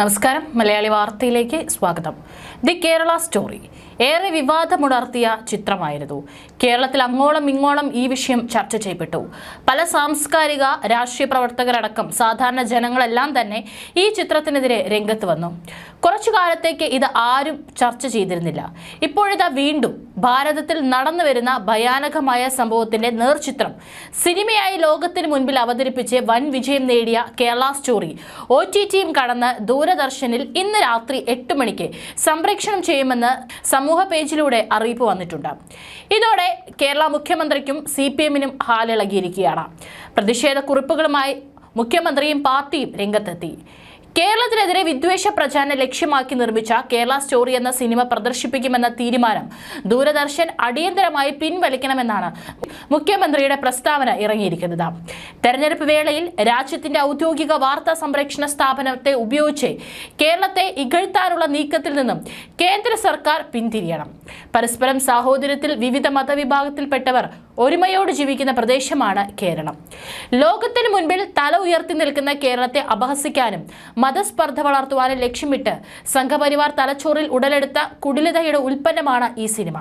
നമസ്കാരം. മലയാളി വാർത്തയിലേക്ക് സ്വാഗതം. The Kerala story. ഏറെ വിവാദമുണർത്തിയ ചിത്രമായിരുന്നു. കേരളത്തിൽ അങ്ങോളം ഇങ്ങോളം ഈ വിഷയം ചർച്ച ചെയ്യപ്പെട്ടു. പല സാംസ്കാരിക രാഷ്ട്രീയ പ്രവർത്തകരടക്കം സാധാരണ ജനങ്ങളെല്ലാം തന്നെ ഈ ചിത്രത്തിനെതിരെ രംഗത്ത് വന്നു. കുറച്ചു കാലത്തേക്ക് ഇത് ആരും ചർച്ച ചെയ്തിരുന്നില്ല. ഇപ്പോഴിതാ വീണ്ടും ഭാരതത്തിൽ നടന്നു വരുന്ന ഭയാനകമായ സംഭവത്തിന്റെ നേർചിത്രം സിനിമയായി ലോകത്തിന് മുൻപിൽ അവതരിപ്പിച്ച് വൻ വിജയം നേടിയ കേരള സ്റ്റോറി. ഒ ടി ടിയും കടന്ന് ദൂരദർശനിൽ ഇന്ന് രാത്രി എട്ട് മണിക്ക് സംപ്രേക്ഷണം ചെയ്യുമെന്ന് സമൂഹ പേജിലൂടെ അറിയിപ്പ് വന്നിട്ടുണ്ട്. ഇതോടെ കേരള മുഖ്യമന്ത്രിക്കും സി പി എമ്മിനും ഹാലിളകിയിരിക്കുകയാണ്. പ്രതിഷേധ കുറിപ്പുകളുമായി മുഖ്യമന്ത്രിയും പാർട്ടിയും രംഗത്തെത്തി. കേരളത്തിനെതിരെ വിദ്വേഷ പ്രചാരണം ലക്ഷ്യമാക്കി നിർമ്മിച്ച കേരള സ്റ്റോറി എന്ന സിനിമ പ്രദർശിപ്പിക്കുമെന്ന തീരുമാനം ദൂരദർശൻ അടിയന്തരമായി പിൻവലിക്കണമെന്നാണ് മുഖ്യമന്ത്രിയുടെ പ്രസ്താവന ഇറങ്ങിയിരിക്കുന്നത്. തെരഞ്ഞെടുപ്പ് വേളയിൽ രാജ്യത്തിന്റെ ഔദ്യോഗിക വാർത്താ സംരക്ഷണ സ്ഥാപനത്തെ ഉപയോഗിച്ച് കേരളത്തെ ഇകഴ്ത്താനുള്ള നീക്കത്തിൽ നിന്നും കേന്ദ്ര സർക്കാർ പിന്തിരിയണം. പരസ്പരം സാഹോദര്യത്തിൽ വിവിധ മതവിഭാഗത്തിൽപ്പെട്ടവർ ഒരുമയോട് ജീവിക്കുന്ന പ്രദേശമാണ് കേരളം. ലോകത്തിന് മുൻപിൽ തല ഉയർത്തി നിൽക്കുന്ന കേരളത്തെ അപഹസിക്കാനും മതസ്പർദ്ധ വളർത്തുവാനും ലക്ഷ്യമിട്ട് സംഘപരിവാർ തലച്ചോറിൽ ഉടലെടുത്ത കുടിലതയുടെ ഉൽപ്പന്നമാണ് ഈ സിനിമ.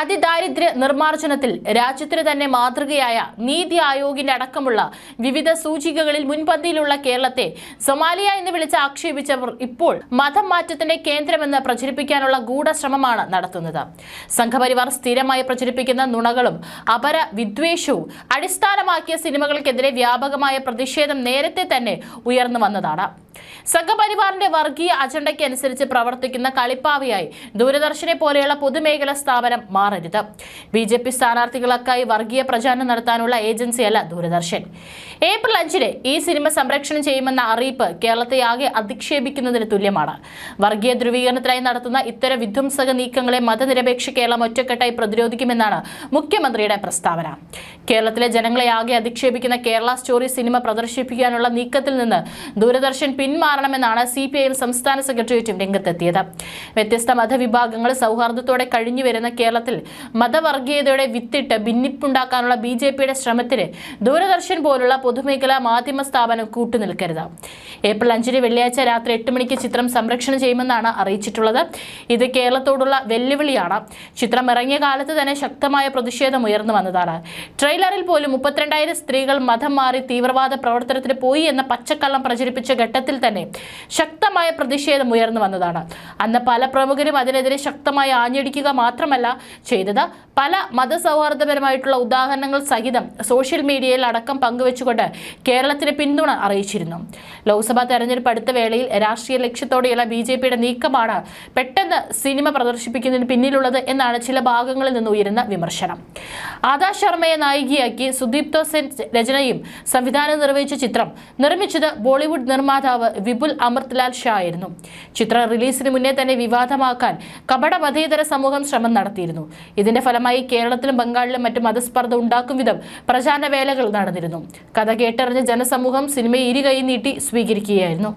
അതിദാരിദ്ര്യ നിർമ്മാർജനത്തിൽ രാജ്യത്തിന് തന്നെ മാതൃകയായ നീതി ആയോഗിന്റെ അടക്കമുള്ള വിവിധ സൂചികകളിൽ മുൻപന്തിയിലുള്ള കേരളത്തെ സൊമാലിയ എന്ന് വിളിച്ച് ആക്ഷേപിച്ചവർ ഇപ്പോൾ മതം മാറ്റത്തിന്റെ കേന്ദ്രമെന്ന് പ്രചരിപ്പിക്കാനുള്ള ഗൂഢശ്രമമാണ് നടത്തുന്നത്. സംഘപരിവാർ സ്ഥിരമായി പ്രചരിപ്പിക്കുന്ന നുണകളും അപര വിദ്വേഷവും അടിസ്ഥാനമാക്കിയ സിനിമകൾക്കെതിരെ വ്യാപകമായ പ്രതിഷേധം നേരത്തെ തന്നെ ഉയർന്നു വന്നതാണ്. സംഘപരിവാറിന്റെ വർഗീയ അജണ്ടയ്ക്ക് അനുസരിച്ച് പ്രവർത്തിക്കുന്ന കളിപ്പാവിയായി ദൂരദർശനെ പോലെയുള്ള പൊതുമേഖലാ സ്ഥാപനം മാറരുത്. ബി ജെ പി സ്ഥാനാർത്ഥികൾക്കായി വർഗീയ പ്രചാരണം നടത്താനുള്ള ഏജൻസിയല്ല ദൂരദർശൻ. ഏപ്രിൽ അഞ്ചിന് ഈ സിനിമ സംരക്ഷണം ചെയ്യുമെന്ന അറിയിപ്പ് കേരളത്തെ ആകെ അധിക്ഷേപിക്കുന്നതിന് തുല്യമാണ്. വർഗീയ ധ്രുവീകരണത്തിനായി നടത്തുന്ന ഇത്തരം വിധ്വംസക നീക്കങ്ങളെ മതനിരപേക്ഷ കേരളം ഒറ്റക്കെട്ടായി പ്രതിരോധിക്കുമെന്നാണ് മുഖ്യമന്ത്രിയുടെ പ്രസ്താവന. കേരളത്തിലെ ജനങ്ങളെ ആകെ അധിക്ഷേപിക്കുന്ന കേരള സ്റ്റോറി സിനിമ പ്രദർശിപ്പിക്കാനുള്ള നീക്കത്തിൽ നിന്ന് ദൂരദർശൻ പിന്മാറണമെന്നാണ് സി പി ഐ എം സംസ്ഥാന സെക്രട്ടേറിയറ്റും രംഗത്തെത്തിയത്. വ്യത്യസ്ത മതവിഭാഗങ്ങൾ സൗഹാർദ്ദത്തോടെ കഴിഞ്ഞു വരുന്ന കേരളത്തിൽ മതവർഗീയതയുടെ വിത്തിട്ട് ഭിന്നിപ്പുണ്ടാക്കാനുള്ള ബി ജെ പിയുടെ ശ്രമത്തിന് ദൂരദർശൻ പോലുള്ള പൊതുമേഖലാ മാധ്യമ സ്ഥാപനം കൂട്ടുനിൽക്കരുത്. ഏപ്രിൽ അഞ്ചിന് വെള്ളിയാഴ്ച രാത്രി എട്ട് മണിക്ക് ചിത്രം സംരക്ഷണം ചെയ്യുമെന്നാണ് അറിയിച്ചിട്ടുള്ളത്. ഇത് കേരളത്തോടുള്ള വെല്ലുവിളിയാണ്. ചിത്രം ഇറങ്ങിയ കാലത്ത് തന്നെ ശക്തമായ പ്രതിഷേധം ഉയർന്നു വന്നതാണ്. ട്രെയിലറിൽ പോലും മുപ്പത്തിരണ്ടായിരം സ്ത്രീകൾ മതം മാറി തീവ്രവാദ പ്രവർത്തനത്തിന് പോയി എന്ന പച്ചക്കള്ളം പ്രചരിപ്പിച്ച ഘട്ടത്തിൽ തന്നെ ശക്തമായ പ്രതിഷേധം ഉയർന്നു വന്നതാണ്. അന്ന് പല പ്രമുഖരും അതിനെതിരെ ശക്തമായി ആഞ്ഞടിക്കുക മാത്രമല്ല ചെയ്തത്. പല മതസൗഹാർദ്ദപരമായിട്ടുള്ള ഉദാഹരണങ്ങൾ സഹിതം സോഷ്യൽ മീഡിയയിൽ അടക്കം പങ്കുവെച്ചുകൊണ്ട് കേരളത്തിന് പിന്തുണ അറിയിച്ചിരുന്നു. ലോക്സഭാ തെരഞ്ഞെടുപ്പ് അടുത്ത വേളയിൽ രാഷ്ട്രീയ ലക്ഷ്യത്തോടെയുള്ള ബി നീക്കമാണ് പെട്ടെന്ന് സിനിമ പ്രദർശിപ്പിക്കുന്നതിന് പിന്നിലുള്ളത് എന്നാണ് ചില ഭാഗങ്ങളിൽ നിന്ന് ഉയരുന്ന വിമർശനം. ആദാ ശർമ്മയെ നായികയാക്കി സുദീപ്തോ സെൻ രചനയും സംവിധാനം നിർവഹിച്ച ചിത്രം നിർമ്മിച്ചത് ബോളിവുഡ് നിർമ്മാതാവ് വിപുൽ അമൃത്ലാൽ ഷാ ആയിരുന്നു ചിത്രം റിലീസിന് മുന്നേ തന്നെ വിവാദമാക്കാൻ കപട മതേതര സമൂഹം ശ്രമം നടത്തിയിരുന്നു. ഇതിന്റെ ഫലമായി കേരളത്തിലും ബംഗാളിലും മറ്റ് മതസ്പർദ്ധ ഉണ്ടാക്കും വിധം പ്രചാരണ വേലകൾ നടന്നിരുന്നു. കഥ കേട്ടറിഞ്ഞ ജനസമൂഹം സിനിമയെ ഇരുകൈ നീട്ടി സ്വീകരിക്കുകയായിരുന്നു.